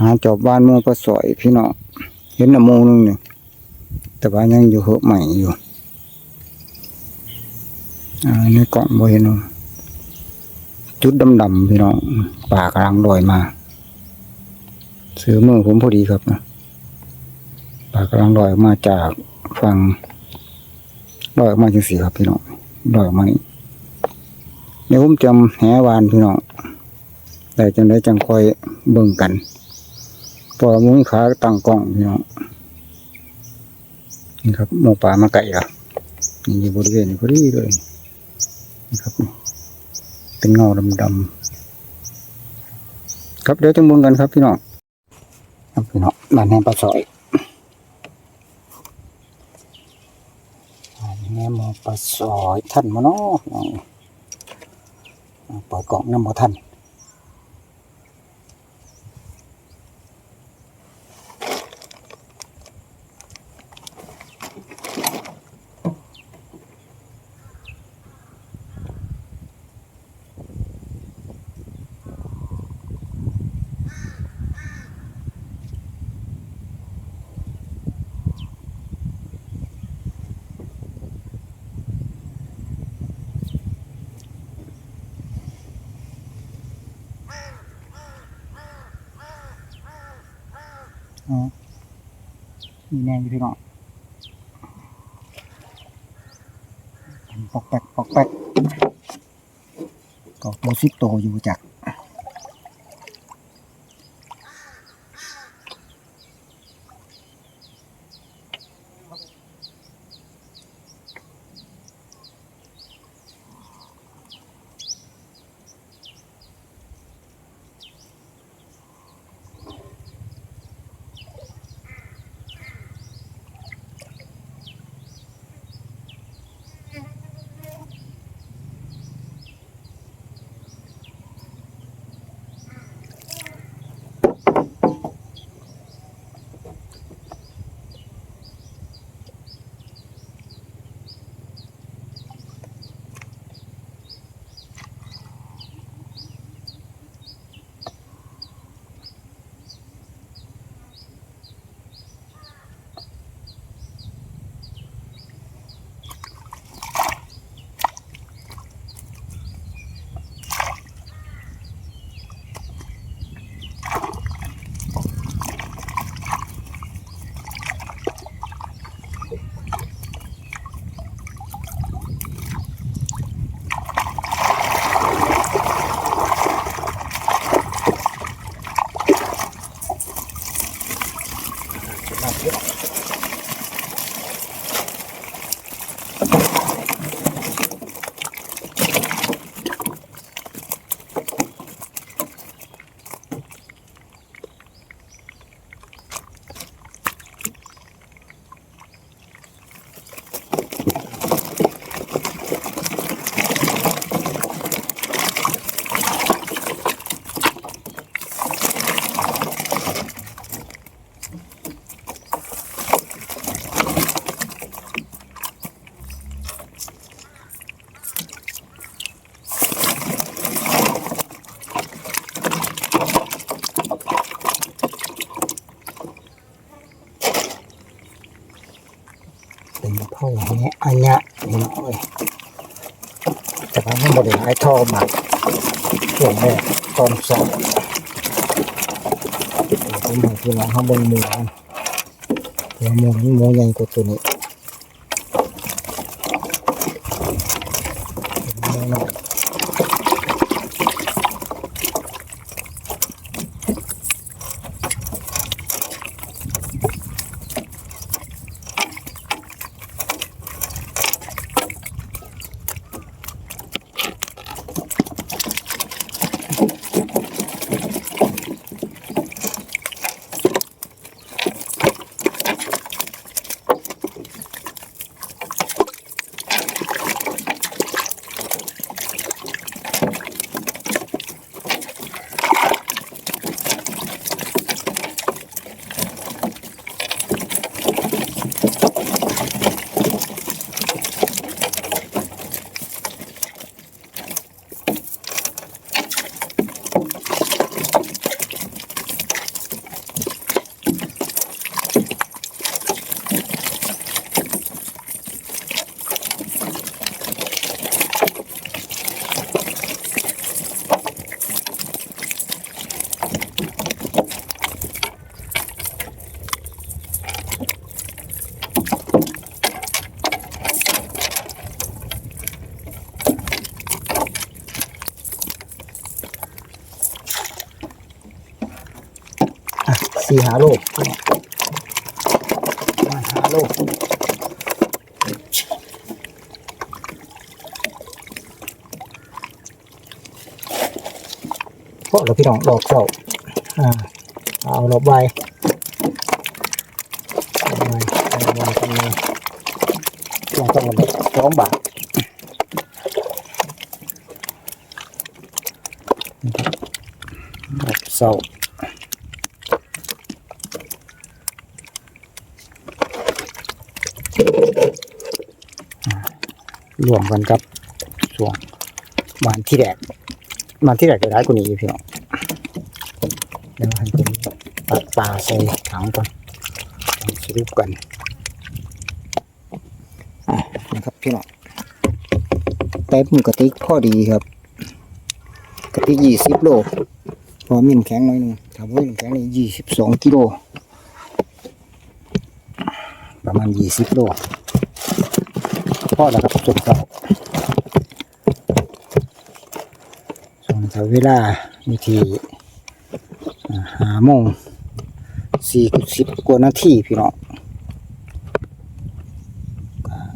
หาจอบบ้านหมูปลาสอยพี่น้องเห็นน้ำโมงนึงเนี่ยแต่ว่ายังอยู่เหอะใหม่อยู่อ่าในกล่องบ่เห็นว่าจุดดำๆพี่น้องป่ากำลังลอยมาซื้อมือผมพอดีครับนะป่ากำลังลอยมาจากฝั่งลอยออกมาจังสีครับพี่น้องลอยออกมานี่เดี๋ยวผมจำแหวานพี่น้องแต่จังได้จังคอยเบิ่งกัน พอมุ้งขาตั้งกล้องพี่น้องนี่ครับหมูป่ามาไก่ละนี่อยู่บริเวณนี้พอดีเลยนี่ครับนี่เป็นเงาดำๆครับเดี๋ยวจะมุงกันครับพี่น้องครับพี่น้องบ้านแหนปลาซอยแหนหมอปลาซอยท่านมาเนาะปล่อยกล่องน้ำมาท่าน มีแนงอยู่พี่น้องปอกแปกปอกแปกก็ตัวซิปโตอยู่จาก หอันเนี้ยพี่น้องเอ้ยแต่ว่ามันบริหารท่อมาช่วงแรกตอนสองผมให้พี่น้องเขางบนหมูมันเดี๋ยวหมูนั้นหมูใหญ่กว่าตัวนี้หมูน้อย stuff. สี่หาโลมาหาโลเพราะเราพี่น้องดอกเจ้าอ่าเอารอบใบรอบใบรอบใบทำไงลองต้องกันสองบาทดอกเศร้า รวมกันกับช่วงบานที่แดกบานที่แดกจะได้กว่านี้พี่น้องเดี๋ยวให้เป็นตัดปลาใส่ถังก่อนสรุปกันนะครับพี่น้องเต็มกระติกพอดีครับกระติกยี่สิบโลพอมีน้ำแข็งหน่อยหนึงถ้าไม่มีน้ำแข็งนี่ยี่สิบสองกิโลประมาณยี่สิบโล พ่อแล้วครับจบเราส่วนถ้าเวลามีทีหาโมงสี่สิบกว่านาทีพี่น้อง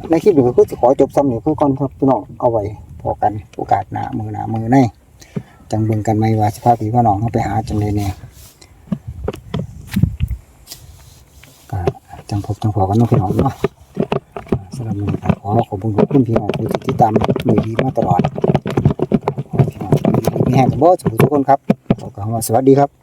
ในคลิปนี้ก็จะขอจบซ้ำนี่เพื่อก่อนครับพี่น้องเอาไว้พอกันโอกาสหนามือหนามือในจังเบิ่งกันไหมว่าสภาพพี่พี่น้องเขาไปหาจังเลยเนี่ยจังพบจังพอกันเนาะพี่น้องเนาะ สำหรับมือนี้ขอขอบคุณขอบคุณพี่น้องที่ติดตามมือดีมาตลอดขอพี่น้องมีแห่งกับบ่ทุกคนครับขอกล่าวคำว่าสวัสดีครับ